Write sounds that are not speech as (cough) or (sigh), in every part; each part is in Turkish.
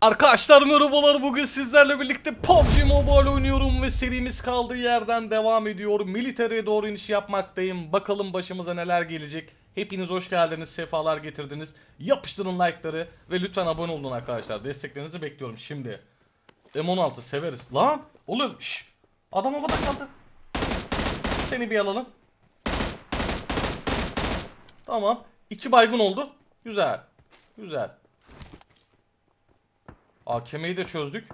Arkadaşlar merhabalar bugün sizlerle birlikte PUBG Mobile oynuyorum ve serimiz kaldığı yerden devam ediyor. Military'e doğru iniş yapmaktayım. Bakalım başımıza neler gelecek. Hepiniz hoş geldiniz, sefalar getirdiniz. Yapıştırın like'ları ve lütfen abone olun arkadaşlar. Desteklerinizi bekliyorum şimdi. M16 severiz. Lan oğlum şş. Adam havada kaldı. Seni bir alalım. Tamam. iki baygın oldu. Güzel. Güzel. AKM'yi de çözdük.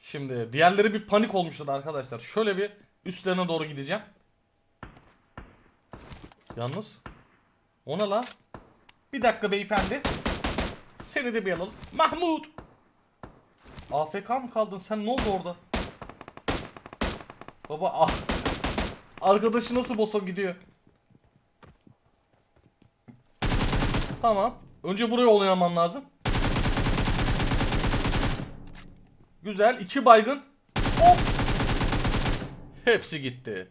Şimdi diğerleri bir panik olmuşlar arkadaşlar. Şöyle bir üstlerine doğru gideceğim. Yalnız. O ne lan? Bir dakika beyefendi. Seni de bir alalım. Mahmut. AFK mı kaldın sen ne oldu orada? Baba ah. Arkadaşı nasıl bossa gidiyor? Tamam. Önce buraya oynamam lazım. Güzel. iki baygın. Hop. Hepsi gitti.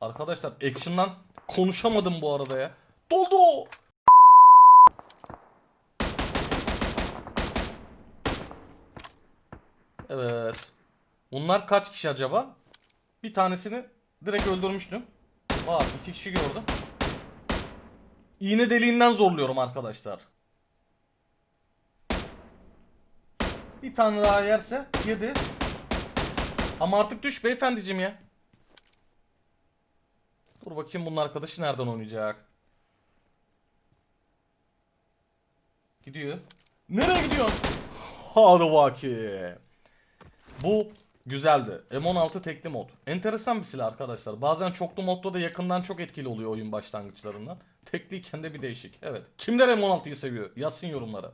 Arkadaşlar action'dan konuşamadım bu arada ya. Doldu. Evet. Bunlar kaç kişi acaba? Bir tanesini direkt öldürmüştüm. Var iki kişi gördüm. İğne deliğinden zorluyorum arkadaşlar. Bir tane daha yerse yedi. Ama artık düş beyefendiciğim ya. Dur bakayım bunun arkadaşı nereden oynayacak. Gidiyor. Nereye gidiyorsun? Hadi bakayım. Bu güzeldi. M16 tekli mod. Enteresan bir silah arkadaşlar. Bazen çoklu modda da yakından çok etkili oluyor oyun başlangıçlarından. Tekliyken de bir değişik. Evet. Kimler M16'yı seviyor? Yazsın yorumlara.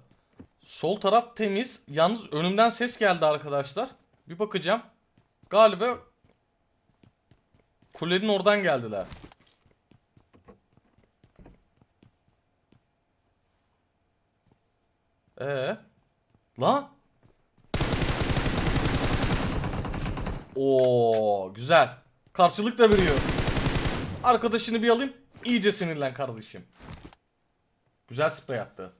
Sol taraf temiz. Yalnız önümden ses geldi arkadaşlar. Bir bakacağım. Galiba kulenin oradan geldiler. Ee? Lan? Oo, güzel. Karşılık da veriyor. Arkadaşını bir alayım. İyice sinirlen kardeşim. Güzel sprey attı.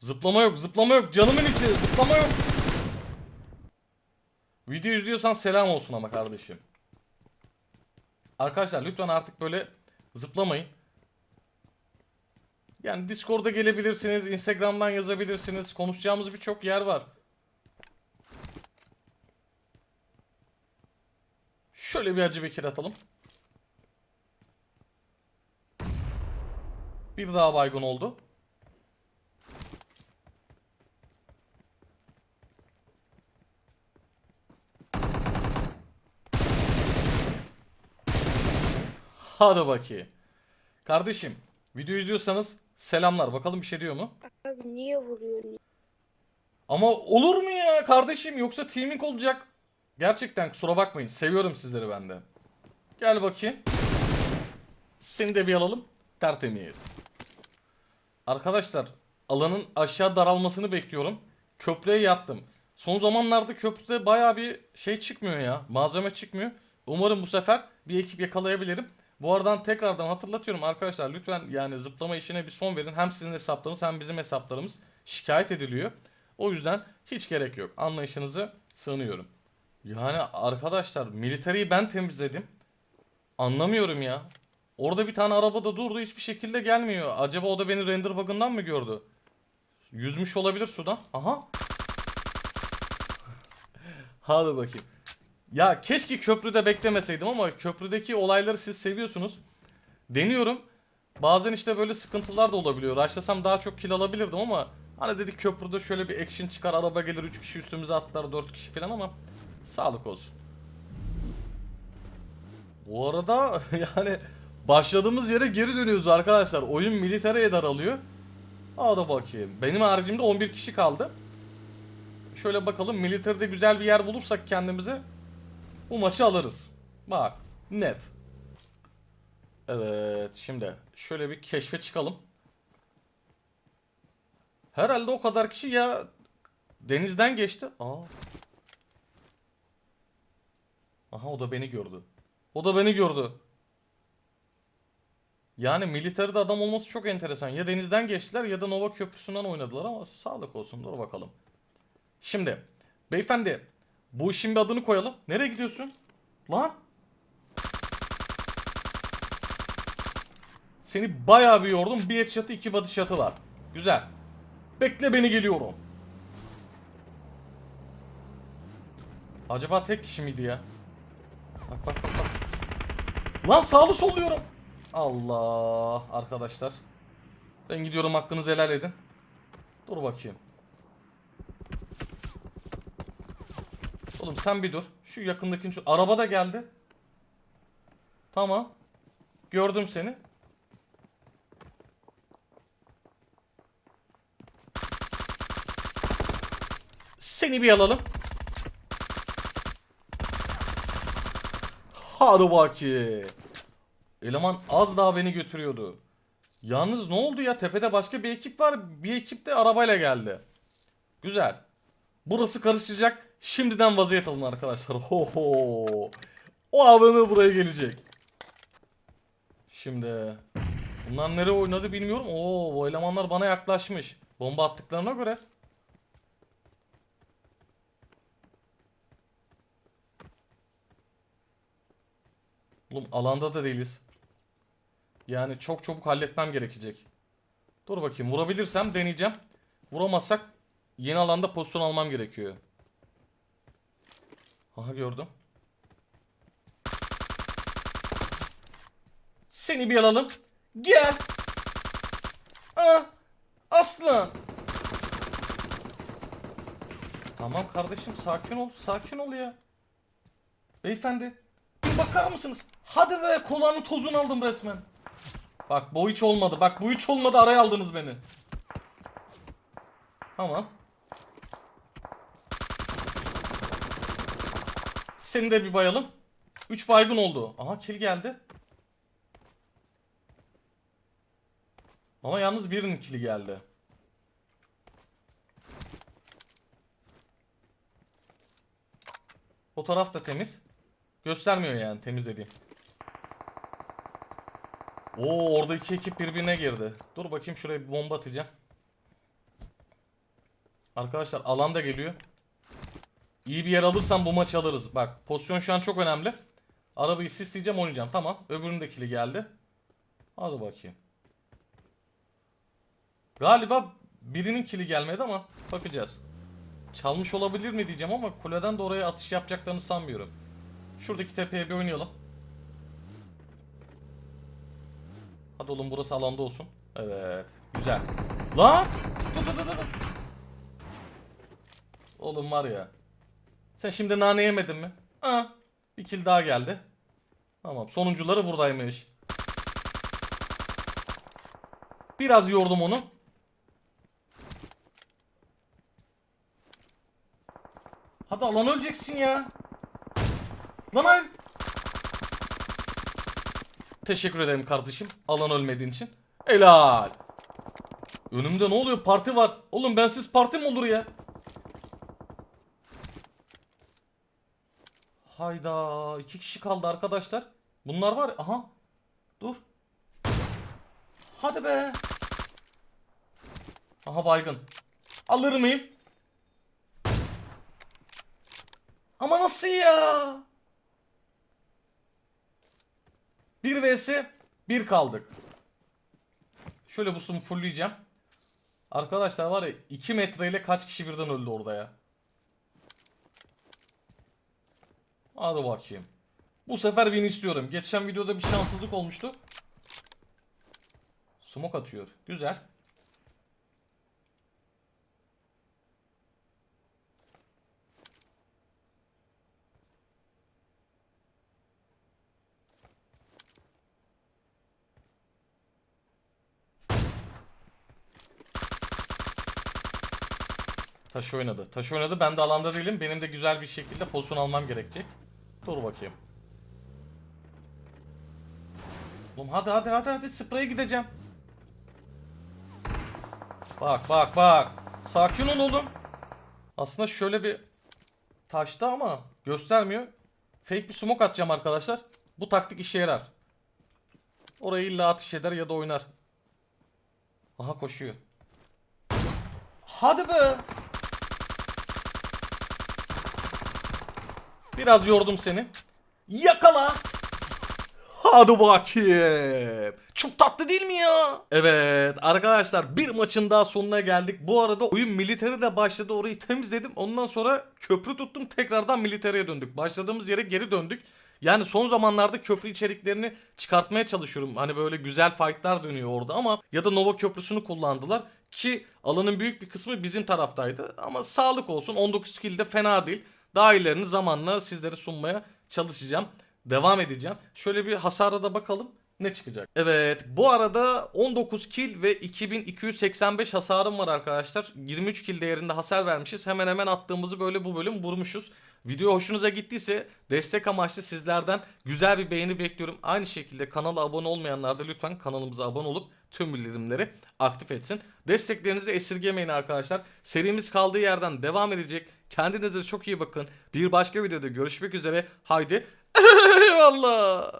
Zıplama yok, zıplama yok. Canımın içi, zıplama yok. Video izliyorsan selam olsun ama kardeşim. Arkadaşlar lütfen artık böyle zıplamayın. Yani Discord'a gelebilirsiniz, Instagram'dan yazabilirsiniz. Konuşacağımız birçok yer var. Şöyle bir acı bekir atalım. Bir daha baygın oldu. Hadi bakayım. Kardeşim video izliyorsanız selamlar. Bakalım bir şey diyor mu? Abi niye vuruyorsun? Ama olur mu ya kardeşim yoksa teaming olacak. Gerçekten kusura bakmayın. Seviyorum sizleri ben de. Gel bakayım. Seni de bir alalım. Tertemiz. Arkadaşlar alanın aşağı daralmasını bekliyorum. Köprüye yattım. Son zamanlarda köprüde baya bir şey çıkmıyor ya. Malzeme çıkmıyor. Umarım bu sefer bir ekip yakalayabilirim. Bu aradan tekrardan hatırlatıyorum arkadaşlar lütfen yani zıplama işine bir son verin. Hem sizin hesaplarınız hem bizim hesaplarımız şikayet ediliyor. O yüzden hiç gerek yok. Anlayışınızı sığınıyorum. Yani arkadaşlar militariyi ben temizledim. Anlamıyorum ya. Orada bir tane arabada durdu hiçbir şekilde gelmiyor. Acaba o da beni render bug'ından mı gördü? Yüzmüş olabilir sudan. Aha. (laughs) Hadi bakayım. Ya keşke köprüde beklemeseydim ama köprüdeki olayları siz seviyorsunuz. Deniyorum. Bazen işte böyle sıkıntılar da olabiliyor. Raşlasam daha çok kill alabilirdim ama hani dedik köprüde şöyle bir action çıkar araba gelir 3 kişi üstümüze atlar 4 kişi falan ama sağlık olsun. Bu arada (laughs) yani başladığımız yere geri dönüyoruz arkadaşlar. Oyun militareye daralıyor. Hadi bakayım. Benim haricimde 11 kişi kaldı. Şöyle bakalım militaride güzel bir yer bulursak kendimize bu maçı alırız. Bak net. Evet şimdi şöyle bir keşfe çıkalım. Herhalde o kadar kişi ya denizden geçti. Aa. Aha o da beni gördü. O da beni gördü. Yani militeride adam olması çok enteresan. Ya denizden geçtiler ya da Nova Köprüsü'nden oynadılar ama sağlık olsun. Dur bakalım. Şimdi beyefendi bu işin bir adını koyalım. Nereye gidiyorsun? Lan. Seni bayağı bir yordum. Bir headshot'ı iki body shot'ı var. Güzel. Bekle beni geliyorum. Acaba tek kişi miydi ya? Bak bak bak. Lan sağlı solluyorum. Allah arkadaşlar. Ben gidiyorum hakkınızı helal edin. Dur bakayım. Oğlum sen bir dur. Şu yakındaki şu araba da geldi. Tamam. Gördüm seni. Seni bir alalım. Hadi bakayım. Eleman az daha beni götürüyordu. Yalnız ne oldu ya? Tepede başka bir ekip var. Bir ekip de arabayla geldi. Güzel. Burası karışacak. Şimdiden vaziyet alın arkadaşlar. Ho ho. O AVM buraya gelecek. Şimdi bunlar nereye oynadı bilmiyorum. Oo bu elemanlar bana yaklaşmış. Bomba attıklarına göre. Oğlum alanda da değiliz. Yani çok çabuk halletmem gerekecek. Dur bakayım vurabilirsem deneyeceğim. Vuramazsak yeni alanda pozisyon almam gerekiyor. Aha gördüm. Seni bir alalım. Gel. Ah, aslan. Tamam kardeşim sakin ol. Sakin ol ya. Beyefendi. Bir bakar mısınız? Hadi be kulağının tozunu aldım resmen. Bak bu hiç olmadı. Bak bu hiç olmadı araya aldınız beni. Tamam. Seni de bir bayalım. 3 baygın oldu. Aha kill geldi. Ama yalnız birinin kili geldi. O taraf da temiz. Göstermiyor yani temiz dediğim. Oo orada iki ekip birbirine girdi. Dur bakayım şuraya bir bomba atacağım. Arkadaşlar alan da geliyor. İyi bir yer alırsam bu maçı alırız. Bak pozisyon şu an çok önemli. Arabayı sisleyeceğim oynayacağım. Tamam. Öbürünün de geldi. Hadi bakayım. Galiba birinin kili gelmedi ama bakacağız. Çalmış olabilir mi diyeceğim ama kuleden de oraya atış yapacaklarını sanmıyorum. Şuradaki tepeye bir oynayalım. Hadi oğlum burası alanda olsun. Evet. Güzel. Lan! Dur dur dur dur. Oğlum var ya. Sen şimdi nane yemedin mi? Ha. Bir kill daha geldi. Tamam. Sonuncuları buradaymış. Biraz yordum onu. Hadi alan öleceksin ya. Lan hayır. Teşekkür ederim kardeşim. Alan ölmediğin için. Helal. Önümde ne oluyor? Parti var. Oğlum bensiz parti mi olur ya? Hayda. iki kişi kaldı arkadaşlar. Bunlar var. Aha. Dur. Hadi be. Aha baygın. Alır mıyım? Ama nasıl ya? 1 vs 1 kaldık. Şöyle boost'umu fullleyeceğim. Arkadaşlar var ya 2 metreyle kaç kişi birden öldü orada ya. Hadi bakayım. Bu sefer win istiyorum. Geçen videoda bir şanssızlık olmuştu. Smoke atıyor. Güzel. Taş oynadı. Taş oynadı. Ben de alanda değilim. Benim de güzel bir şekilde pozisyon almam gerekecek. Dur bakayım. Oğlum hadi hadi hadi hadi spreye gideceğim. Bak bak bak. Sakin ol oğlum. Aslında şöyle bir taşta ama göstermiyor. Fake bir smoke atacağım arkadaşlar. Bu taktik işe yarar. Orayı illa ateş eder ya da oynar. Aha koşuyor. Hadi be. Biraz yordum seni. Yakala. Hadi bakayım. Çok tatlı değil mi ya? Evet arkadaşlar bir maçın daha sonuna geldik. Bu arada oyun militeri de başladı. Orayı temizledim. Ondan sonra köprü tuttum. Tekrardan militeriye döndük. Başladığımız yere geri döndük. Yani son zamanlarda köprü içeriklerini çıkartmaya çalışıyorum. Hani böyle güzel fightlar dönüyor orada ama ya da Nova köprüsünü kullandılar ki alanın büyük bir kısmı bizim taraftaydı. Ama sağlık olsun 19 kill de fena değil. Daha ilerini zamanla sizlere sunmaya çalışacağım. Devam edeceğim. Şöyle bir hasara da bakalım ne çıkacak. Evet bu arada 19 kill ve 2285 hasarım var arkadaşlar. 23 kill değerinde hasar vermişiz. Hemen hemen attığımızı böyle bu bölüm vurmuşuz. Video hoşunuza gittiyse destek amaçlı sizlerden güzel bir beğeni bekliyorum. Aynı şekilde kanala abone olmayanlar da lütfen kanalımıza abone olup tüm bildirimleri aktif etsin. Desteklerinizi esirgemeyin arkadaşlar. Serimiz kaldığı yerden devam edecek. Kendinize çok iyi bakın. Bir başka videoda görüşmek üzere. Haydi (laughs) eyvallah.